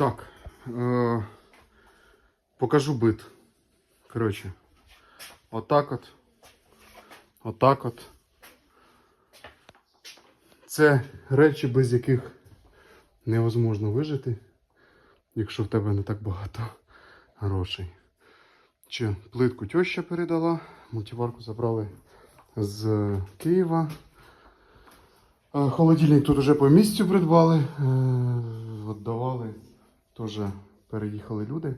Так. Е- покажу бит. Коротше. Отак от. Отак от. Це речі, без яких невозможно вижити, якщо в тебе не так багато грошей. Чи плитку теща передала, мультиварку забрали з Києва. Е, Холодильник тут вже по місцю придбали. Е, Віддавали. Теж переїхали люди.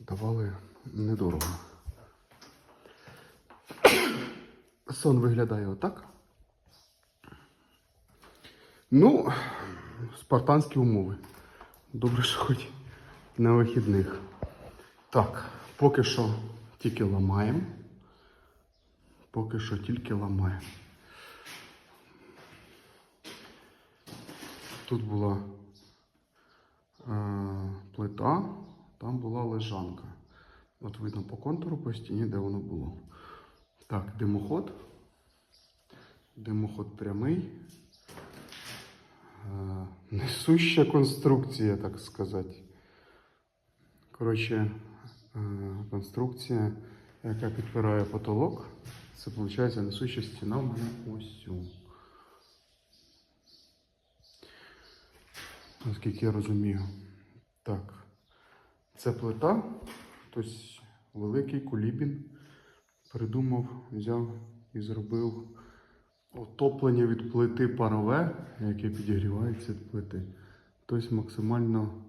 Давали недорого. Сон виглядає отак. Ну, спартанські умови. Добре, що хоч на вихідних. Так, поки що тільки ламаємо. Поки що тільки ламаємо. Тут була е, плита, там була лежанка. От видно по контуру по стіні, де воно було. Так, димоход. Димоход прямий. Е, Несуща конструкція, так сказати. Коротше, е, конструкція, яка підпирає потолок. Це виходить несуща стіна в мене ось Наскільки я розумію. Так. Це плита. Хтось великий кулібін придумав, взяв і зробив отоплення від плити парове, яке підігрівається від плити. Тобто максимально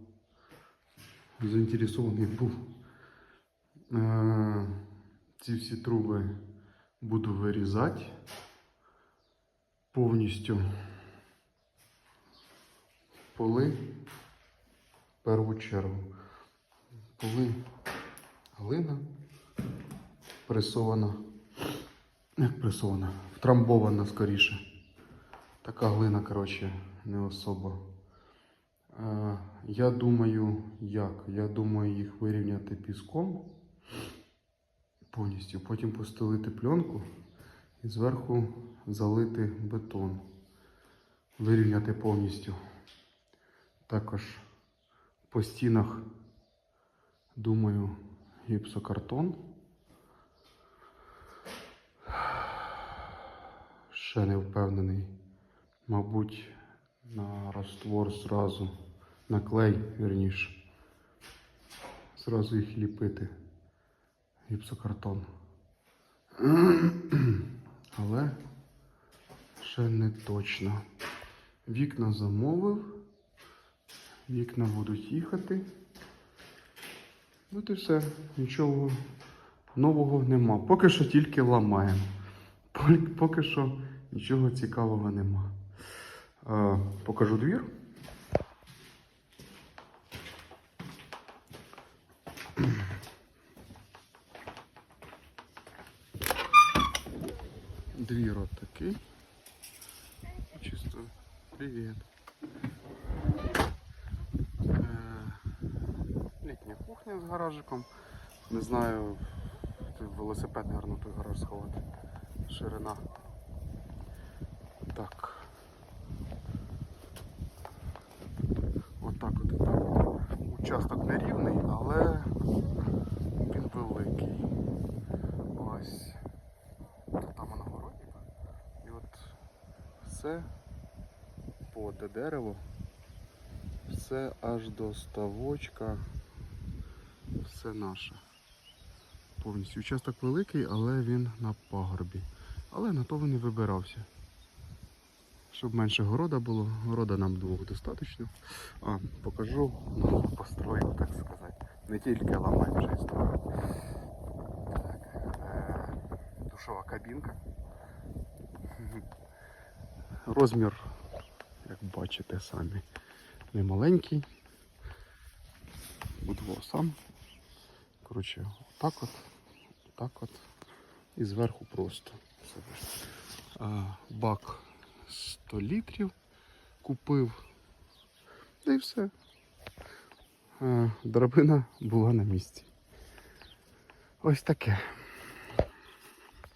заінтересований був. Е, Ці всі труби буду вирізати повністю. Поли в першу чергу. Поли глина пресована. Як пресована? Втрамбована скоріше. Така глина, коротше, не особо. Е, я думаю, як? Я думаю їх вирівняти піском повністю, потім постелити пленку і зверху залити бетон. Вирівняти повністю. Також по стінах, думаю, гіпсокартон. Ще не впевнений. Мабуть, на раствор зразу, на клей, вірніше. Зразу їх ліпити. Гіпсокартон. Але ще не точно. Вікна замовив. Вікна будуть їхати. От і все. Нічого нового нема. Поки що тільки ламаємо. Поки що нічого цікавого нема. Е, покажу двір. Двір от такий. Чисто. Привіт. Е, Літня з гаражиком. Не знаю, велосипед, гарно той гараж сховати. Ширина. Так. Отак от, отак от. Участок нерівний, але він великий. Ось. Там нагородник. І от все по те дерево. Все аж до ставочка. Все наше. Повністю участок великий, але він на пагорбі. Але на то він і вибирався. Щоб менше города було, города нам двох достатньо. А, покажу нову постройку, так сказати. Не тільки ламаємо вже історію. Е, душова кабінка. Розмір, як бачите самі, не маленький. Будво сам. Коротше, отак от, отак от. І зверху просто. Бак 100 літрів купив. І все. Драбина була на місці. Ось таке.